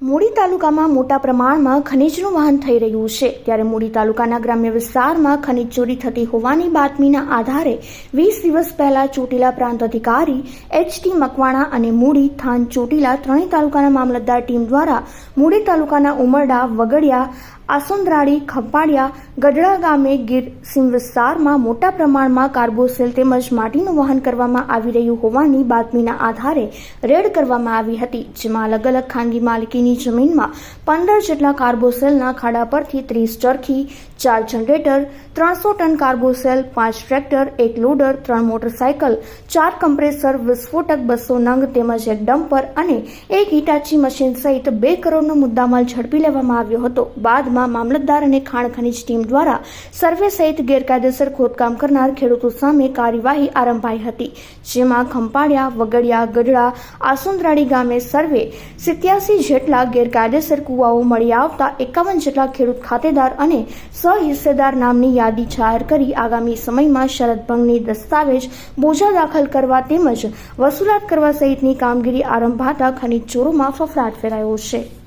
મૂડી તાલુકામાં મોટા પ્રમાણમાં ખનીજનું વહન થઈ રહ્યું છે. ત્યારે મૂડી તાલુકાના ગ્રામ્ય વિસ્તારમાં ખનીજ ચોરી થતી હોવાની બાતમીના આધારે વીસ દિવસ પહેલા ચોટીલા પ્રાંત અધિકારી એચ ટી મકવાણા અને મૂડી થાન ચોટીલા ત્રણેય તાલુકાના મામલતદાર ટીમ દ્વારા મૂડી તાલુકાના ઉમરડા, વગડિયા આસુંદરાળી ખંપાળિયા ગઢડા ગામે ગીર સીમ વિસ્તારમાં મોટા પ્રમાણમાં કાર્બોસેલ તેમજ માટીનું વહન કરવામાં આવી રહ્યું હોવાની બાતમીના આધારે રેડ કરવામાં આવી હતી, જેમાં અલગ અલગ ખાનગી માલિકીની જમીનમાં પંદર જેટલા કાર્બોસેલના ખાડા પરથી ત્રીસ ચરખી, ચાર જનરેટર, ત્રણસો ટન કાર્બોસેલ, પાંચ ટ્રેક્ટર, એક લોડર, ત્રણ મોટરસાયકલ, ચાર કમ્પ્રેસર વિસ્ફોટક બસો નંગ તેમજ એક ડમ્પર અને એક હિટાચી મશીન સહિત બે કરોડનો મુદ્દામાલ ઝડપી લેવામાં આવ્યો હતો. બાદમાં મામલતદાર અને ખાણ ખનીજ ટીમ દ્વારા સર્વે સહિત ગેરકાયદેસર ખોદકામ કરનાર ખેડૂતો સામે કાર્યવાહી આરંભાઈ હતી, જેમાં ખંપાળિયા, વગડિયા, ગઢડા, આસુંદરાડી ગામે સર્વે સિત્યાસી જેટલા ગેરકાયદેસર કુવાઓ મળી આવતા એકાવન જેટલા ખેડૂત ખાતેદાર અને સહિસ્સેદાર નામની યાદી જાહેર કરી આગામી સમયમાં શરદ ભંગની દસ્તાવેજ બોજા દાખલ કરવા તેમજ વસૂલાત કરવા સહિતની કામગીરી આરંભાતા ખનીજ ચોરોમાં ફફડાટ ફેલાયો છે.